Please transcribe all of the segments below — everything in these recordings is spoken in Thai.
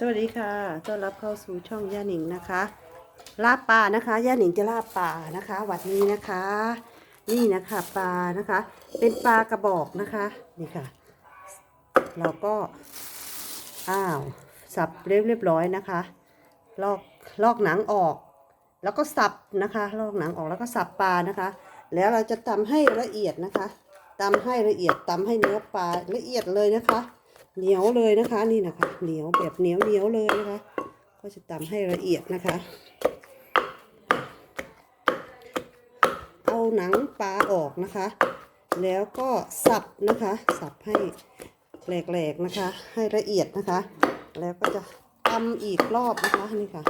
สวัสดีค่ะ ต้อนรับเข้าสู่ช่องย่าหนิงนะคะ ลาบปลานะคะ ย่าหนิงจะลาบปลานะคะ วันนี้นะคะ นี่นะคะปลานะคะ เป็นปลากระบอกนะคะ นี่ค่ะ เราก็ อ้าว สับเรียบเรียบร้อยนะคะ ลอก ลอกหนังออก แล้วก็สับนะคะ ลอกหนังออกแล้วก็สับปลานะคะ แล้วเราจะตำให้ละเอียดนะคะตำให้ละเอียดตำให้เนื้อปลาละเอียดเลยนะคะ เหนียวเลยนะคะนี่นะคะเหนียวแบบเหนียวเหนียวเลยนะคะ ก็จะตำให้ละเอียดนะคะ เอาหนังปลาออกนะคะ แล้วก็สับนะคะ สับให้แหลกๆนะคะ ให้ละเอียดนะคะ แล้วก็จะตำอีกรอบนะคะนี่ค่ะ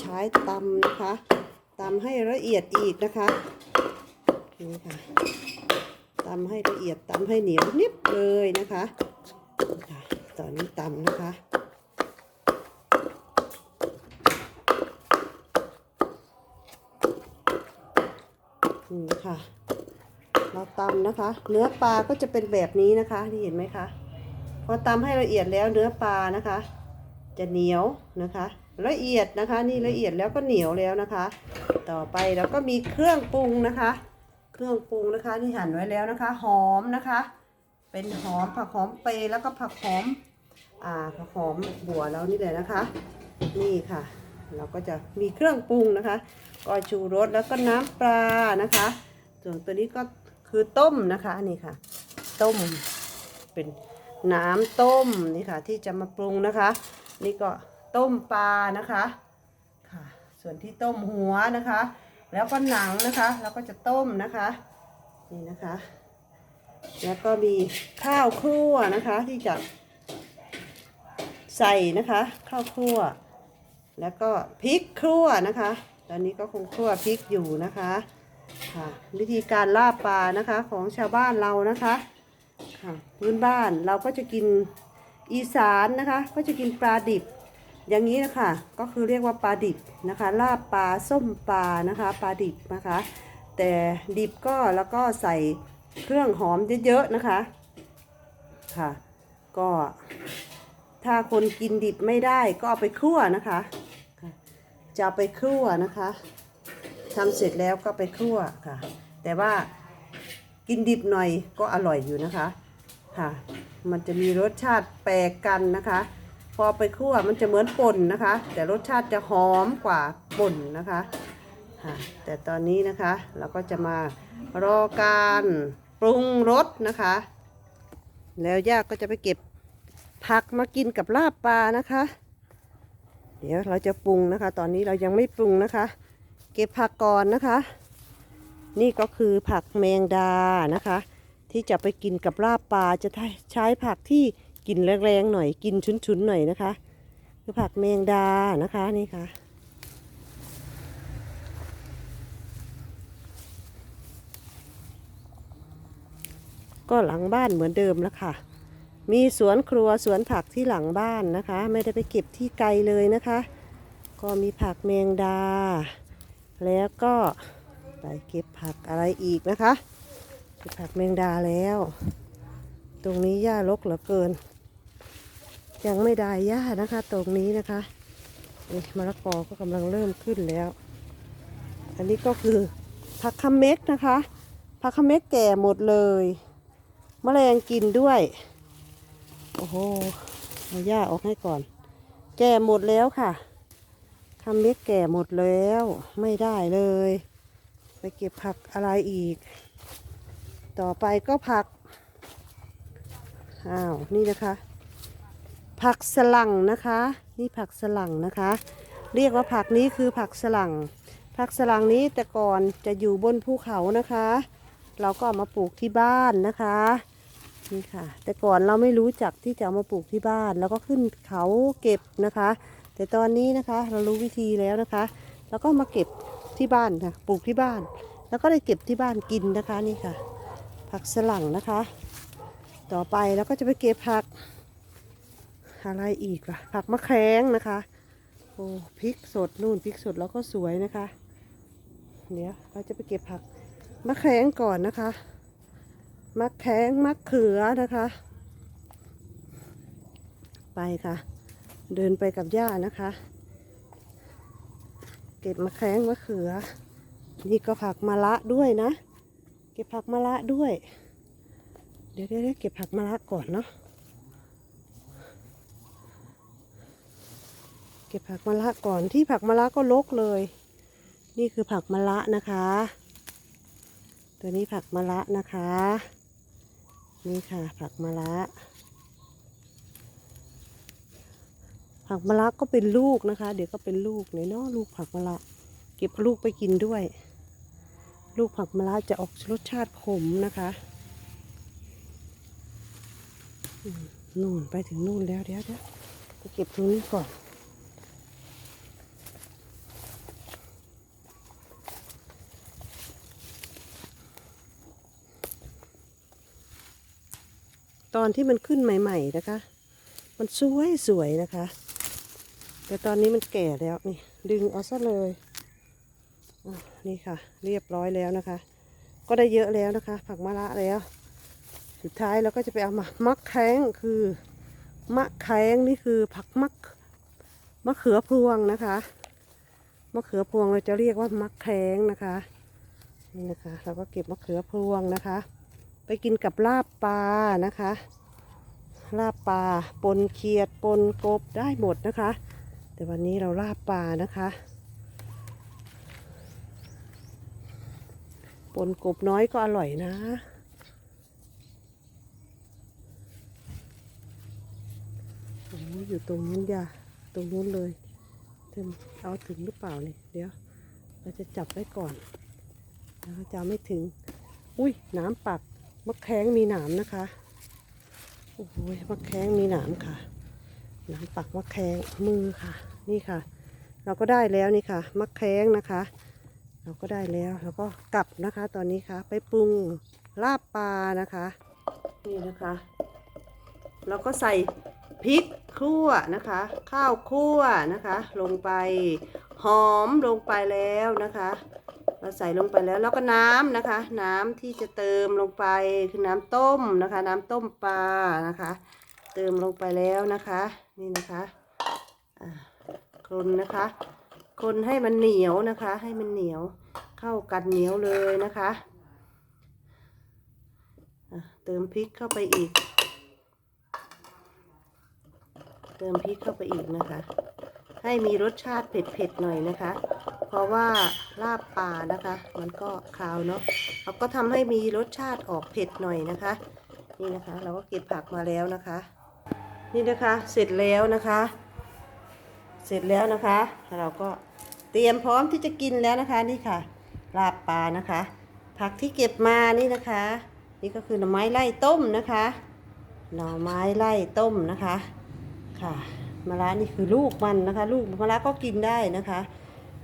ใช้ตำนะคะตำให้ละเอียดอีกนะคะนี่ค่ะตำให้ละเอียดตำให้เหนียวนิบเลยนะคะนี่ค่ะ ตอนนี้ตำนะคะ นี่ค่ะ เราตำนะคะ เนื้อปลาก็จะเป็นแบบนี้นะคะที่เห็นไหมคะ พอตำให้ละเอียดแล้วเนื้อปลานะคะ จะเหนียวนะคะ ละเอียดนะคะ นี่ละเอียดแล้วก็เหนียวแล้วนะคะ ต่อไปเราก็มีเครื่องปรุงนะคะ เครื่องปรุงนะคะที่หั่นไว้แล้วนะคะ หอมนะคะเป็นหอมผักหอมเปรแล้วก็ผักหอม หอมบัวแล้วนี่เลยนะคะ นี่ค่ะ เราก็จะมีเครื่องปรุงนะคะก็ชูรสแล้วก็น้ำปลานะคะ ส่วนตัวนี้ก็คือต้มนะคะนี่ค่ะ ต้มเป็นน้ำต้มนี่ค่ะ ที่จะมาปรุงนะคะ นี่ก็ต้มปลานะคะค่ะ ส่วนที่ต้มหัวนะคะ แล้วก็หนังนะคะเราก็จะต้มนะคะ นี่นะคะ แล้วก็มีข้าวคั่วนะคะที่จะ ใส่นะคะข้าวคั่ว แล้วก็พริกคั่วนะคะ ตอนนี้ก็คงคั่วพริกอยู่นะคะค่ะวิธีการลาบปลานะคะของชาวบ้านเรานะคะค่ะพื้นบ้านเราก็จะกินอีสานนะคะ ก็จะกินปลาดิบ อย่างนี้นะคะก็คือเรียกว่าปลาดิบนะคะ ลาบปลาส้มปลานะคะปลาดิบนะคะ แต่ดิบก็แล้วก็ใส่เครื่องหอมเยอะๆนะคะค่ะ ก็ ถ้าคนกินดิบไม่ได้ก็เอาไปคั่วนะคะ จะเอาไปคั่วนะคะทำเสร็จแล้วก็ไปคั่วค่ะ แต่ว่ากินดิบหน่อยก็อร่อยอยู่นะคะค่ะ มันจะมีรสชาติแปลกกันนะคะ พอไปคั่วมันจะเหมือนป่นนะคะ แต่รสชาติจะหอมกว่าป่นนะคะค่ะแต่ตอนนี้นะคะเราก็จะมารอการปรุงรสนะคะ แล้วย่าก็จะไปเก็บ ผักมากินกับลาบปลานะคะ เดี๋ยวเราจะปรุงนะคะ ตอนนี้เรายังไม่ปรุงนะคะ เก็บผักก่อนนะคะ นี่ก็คือผักแมงดานะคะ ที่จะไปกินกับลาบปลาจะใช้ผักที่กินแรงๆหน่อยกินชุนๆหน่อยนะคะ คือผักแมงดานะคะนี่ค่ะก็หลังบ้านเหมือนเดิมแล้วค่ะ มีสวนครัวสวนผักที่หลังบ้านนะคะ ไม่ได้ไปเก็บที่ไกลเลยนะคะ ก็มีผักแมงดา แล้วก็ไปเก็บผักอะไรอีกนะคะเก็บผักแมงดาแล้ว ตรงนี้หญ้ารกเหลือเกิน ยังไม่ได้หญ้านะคะ ตรงนี้นะคะนี่มะละกอก็กำลังเริ่มขึ้นแล้ว อันนี้ก็คือผักคาเม็กนะคะผักคาเม็กแก่หมดเลยมแมลงกินด้วย โอ้โหเอาหญ้าออกให้ก่อน แก่หมดแล้วค่ะทำเม็ดแก่หมดแล้ว ไม่ได้เลย ไปเก็บผักอะไรอีก ต่อไปก็ผัก อ้าว นี่นะคะ ผักสลังนะคะ นี่ผักสลังนะคะ เรียกว่าผักนี้คือผักสลังผักสลังนี้แต่ก่อนจะอยู่บนภูเขานะคะ เราก็ามาปลูกที่บ้านนะคะ นี่ค่ะ แต่ก่อนเราไม่รู้จักที่จะเอามาปลูกที่บ้าน แล้วก็ขึ้นเขาเก็บนะคะ แต่ตอนนี้นะคะเรารู้วิธีแล้วนะคะ แล้วก็มาเก็บที่บ้านค่ะ ปลูกที่บ้าน แล้วก็ได้เก็บที่บ้านกินนะคะนี่ค่ะ ผักสลังนะคะ ต่อไปเราก็จะไปเก็บผักอะไรอีกล่ะ ผักมะแขงนะคะโอ้พริกสดนู่นพริกสดแล้วก็สวยนะคะ เดี๋ยวเราจะไปเก็บผักมะแขงก่อนนะคะ มะแข้งมะเขือนะคะ ไปค่ะ เดินไปกับย่านะคะ เก็บมะแข้งมะเขือ นี่ก็ผักมะละด้วยนะ เก็บผักมะละด้วย เดี๋ยวเดี๋ยวเก็บผักมะละก่อนเนาะเก็บผักมะละก่อนที่ผักมะละก็ลกเลย นี่คือผักมะละนะคะ ตัวนี้ผักมะละนะคะ นี่ค่ะ ผักมะละผักมะละก็เป็นลูกนะคะ เดี๋ยวก็เป็นลูกเลยเนาะลูกผักมะละเก็บลูกไปกินด้วย ลูกผักมะละจะออกรสชาติขมนะคะนู่นไปถึงนู่นแล้วเดี๋ยวเดี๋ยวไปเก็บตรงนี้ก่อน ตอนที่มันขึ้นใหม่ ๆนะคะ มันสวยสวยๆนะคะ แต่ตอนนี้มันแก่แล้วนี่ ดึงเอาซะเลยอะนี่ค่ะ เรียบร้อยแล้วนะคะ ก็ได้เยอะแล้วนะคะ ผักมะระแล้ว สุดท้ายเราก็จะไปเอามามักแข้งคือมะแข้งนี่คือผักมักมะเขือพวงนะคะมะเขือพวงเราจะเรียกว่ามะแข้งนะคะนี่นะคะ เราก็เก็บมะเขือพวงนะคะ ไปกินกับลาบปลานะคะ ลาบปลาปนเขียดปนกบได้หมดนะคะ แต่วันนี้เราลาบปลานะคะ ปนกบน้อยก็อร่อยนะโอ้ยอยู่ตรงนู้นอย่าตรงนู้นเลยเต็มเอาถึงหรือเปล่านี่เดี๋ยว เราจะจับไว้ก่อนเราจะไม่ถึง อุ้ยน้ำปัก มะแข้งมีหนามนะคะโอ้โหมะแข้งมีหนามค่ะหนามปักมะแข้งมือค่ะ นี่ค่ะ เราก็ได้แล้วนี่ค่ะมะแข้งนะคะ เราก็ได้แล้วแล้วก็กลับนะคะ ตอนนี้ค่ะ ไปปรุงลาบปลานะคะนี่นะคะเราก็ใส่พริกคั่วนะคะ ข้าวคั่วนะคะ ลงไปหอมลงไปแล้วนะคะ เราใส่ลงไปแล้วแล้วก็น้ำนะคะ น้ำที่จะเติมลงไปคือน้ำต้มนะคะ น้ำต้มปลานะคะ เติมลงไปแล้วนะคะ นี่นะคะคนนะคะ คนให้มันเหนียวนะคะ ให้มันเหนียวเข้ากันเหนียวเลยนะคะเติมพริกเข้าไปอีก เติมพริกเข้าไปอีกนะคะ ให้มีรสชาติเผ็ดๆหน่อยนะคะ เพราะว่าลาบป่านะคะ มันก็คาวเนาะเราก็ทำให้มีรสชาติออกเผ็ดหน่อยนะคะ นี่นะคะ เราก็เก็บผักมาแล้วนะคะ นี่นะคะเสร็จแล้วนะคะ เสร็จแล้วนะคะ เราก็เตรียมพร้อมที่จะกินแล้วนะคะนี่ค่ะ ลาบปลานะคะ ผักที่เก็บมานี่นะคะ นี่ก็คือหน่อไม้ไล่ต้มนะคะ หน่อไม้ไล่ต้มนะคะค่ะมะระนี่คือลูกมันนะคะ ลูกมะระก็กินได้นะคะ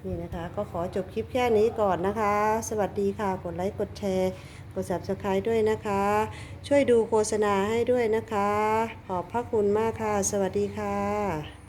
นี่นะคะ ก็ขอจบคลิปแค่นี้ก่อนนะคะ สวัสดีค่ะ กดไลค์กดแชร์ กด subscribe ด้วยนะคะ ช่วยดูโฆษณาให้ด้วยนะคะ ขอบพระคุณมากค่ะ สวัสดีค่ะ